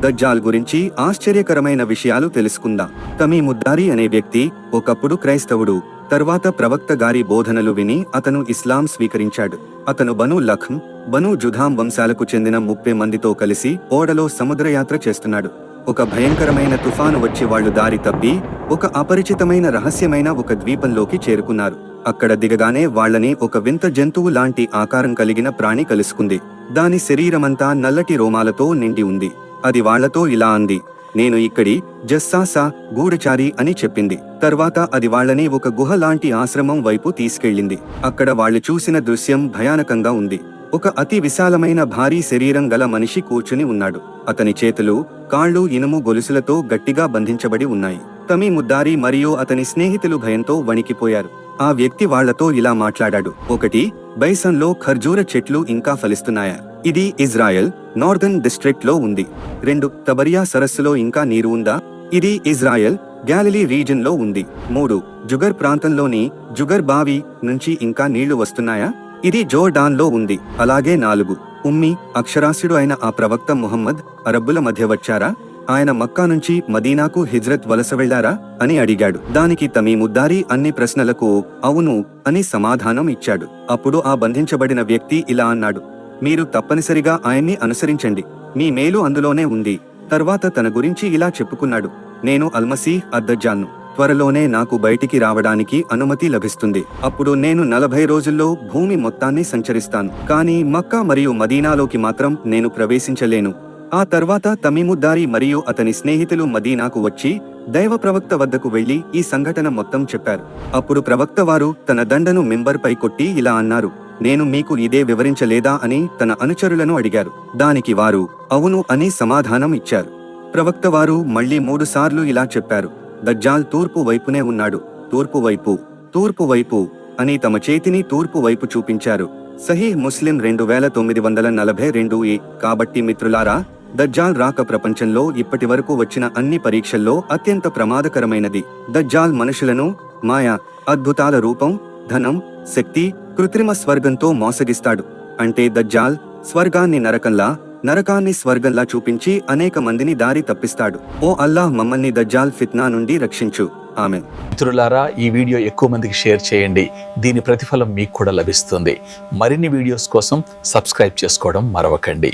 దజ్జాల్ గురించి ఆశ్చర్యకరమైన విషయాలు తెలుసుకుందాం. తమీముద్దారి అనే వ్యక్తి ఒకప్పుడు క్రైస్తవుడు తర్వాత ప్రవక్త గారి బోధనలు విని అతను ఇస్లాం స్వీకరించాడు. అతను బను లఖం బను జుధాం వంశాలకు చెందిన ముప్పై మందితో కలిసి ఓడలో సముద్రయాత్ర చేస్తున్నాడు. ఒక భయంకరమైన తుఫాను వచ్చి వాళ్ళు దారి తప్పి ఒక అపరిచితమైన రహస్యమైన ఒక ద్వీపంలోకి చేరుకున్నారు. అక్కడ దిగగానే వాళ్ళని ఒక వింత జంతువు లాంటి ఆకారం కలిగిన ప్రాణి కలుసుకుంది. దాని శరీరమంతా నల్లటి రోమాలతో నిండి ఉంది. అది వాళ్ళతో ఇలా అంది. నేను ఇక్కడి జస్సాసా గూఢచారి అని చెప్పింది. తర్వాత అది వాళ్ళని ఒక గుహ లాంటి ఆశ్రమం వైపు తీసుకెళ్ళింది. అక్కడ వాళ్ళు చూసిన దృశ్యం భయానకంగా ఉంది. ఒక అతి విశాలమైన భారీ శరీరం గల మనిషి కూర్చుని ఉన్నాడు. అతని చేతులు కాళ్ళు ఇనుము గొలుసులతో గట్టిగా బంధించబడి ఉన్నాయి. తమీ ముద్దారి మరియు అతని స్నేహితులు భయంతో వణికిపోయారు. ఆ వ్యక్తి వాళ్ళతో ఇలా మాట్లాడాడు. ఒకటి బైసన్లో ఖర్జూర చెట్లు ఇంకా ఫలిస్తున్నాయా? ఇది ఇజ్రాయెల్ నార్దర్న్ డిస్ట్రిక్ట్లో ఉంది. రెండు తబరియా సరస్సులో ఇంకా నీరు ఉందా? ఇది ఇజ్రాయెల్ గ్యాలిలీ రీజన్లో ఉంది. మూడు జుగర్ ప్రాంతంలోని జుగర్ బావి నుంచి ఇంకా నీళ్ళు వస్తున్నాయా? ఇది జోర్డాన్లో ఉంది. అలాగే నాలుగు ఉమ్మి అక్షరాస్యుడు అయిన ఆ ప్రవక్త ముహమ్మద్ అరబ్బుల మధ్య వచ్చారా? ఆయన మక్కా నుంచి మదీనాకు హిజ్రత్ వలస వెళ్ళారా అని అడిగాడు. దానికి తమీముద్దారి అన్ని ప్రశ్నలకు అవును అని సమాధానం ఇచ్చాడు. అప్పుడు ఆ బంధించబడిన వ్యక్తి ఇలా అన్నాడు. మీరు తప్పనిసరిగా ఆయన్ని అనుసరించండి. మీ మేలు అందులోనే ఉంది. తర్వాత తన గురించి ఇలా చెప్పుకున్నాడు. నేను అల్మసీ అద్దజాన్ను. త్వరలోనే నాకు బయటికి రావడానికి అనుమతి లభిస్తుంది. అప్పుడు నేను నలభై రోజుల్లో భూమి మొత్తాన్ని సంచరిస్తాను. కానీ మక్కా మరియు మదీనాలోకి మాత్రం నేను ప్రవేశించలేను. ఆ తర్వాత తమీముద్దారి మరియు అతని స్నేహితులు మదీనాకు వచ్చి దైవ ప్రవక్త వద్దకు వెళ్ళి ఈ సంఘటన మొత్తం చెప్పారు. అప్పుడు ప్రవక్త వారు తన దండను మెంబర్పై కొట్టి ఇలా అన్నారు. నేను మీకు ఇదే వివరించలేదా అని తన అనుచరులను అడిగారు. దానికి వారు అవును అని సమాధానం ఇచ్చారు. ప్రవక్త వారు మళ్ళీ మూడుసార్లు ఇలా చెప్పారు. దజ్జాల్ తూర్పు వైపునే ఉన్నాడు. తూర్పు వైపు తూర్పు వైపు అని తమ చేతిని తూర్పు వైపు చూపించారు. సహీ ముస్లిం రెండు వేల తొమ్మిది వందల నలభై రెండు ఏ. కాబట్టి మిత్రులారా దజ్జాల్ రాక ప్రపంచంలో ఇప్పటి వరకు వచ్చిన అన్ని పరీక్షల్లో అత్యంత ప్రమాదకరమైనది. దజ్జాల్ మనుషులను మాయ అద్భుతాల రూపం ధనం శక్తి కృత్రిమ స్వర్గంతో మోసగిస్తాడు. అంటే దజ్జాల్ స్వర్గాన్ని నరకంలా నరకాన్ని స్వర్గంలా చూపించి అనేక మందిని దారి తప్పిస్తాడు. ఓ అల్లాహ్ మమ్మల్ని దజ్జాల్ ఫిత్నా నుండి రక్షించు. ఆమె మిత్రులారా ఈ వీడియో ఎక్కువ మందికి షేర్ చేయండి. దీని ప్రతిఫలం మీకు కూడా లభిస్తుంది. మరిన్ని వీడియోస్ కోసం సబ్స్క్రైబ్ చేసుకోవడం మరవకండి.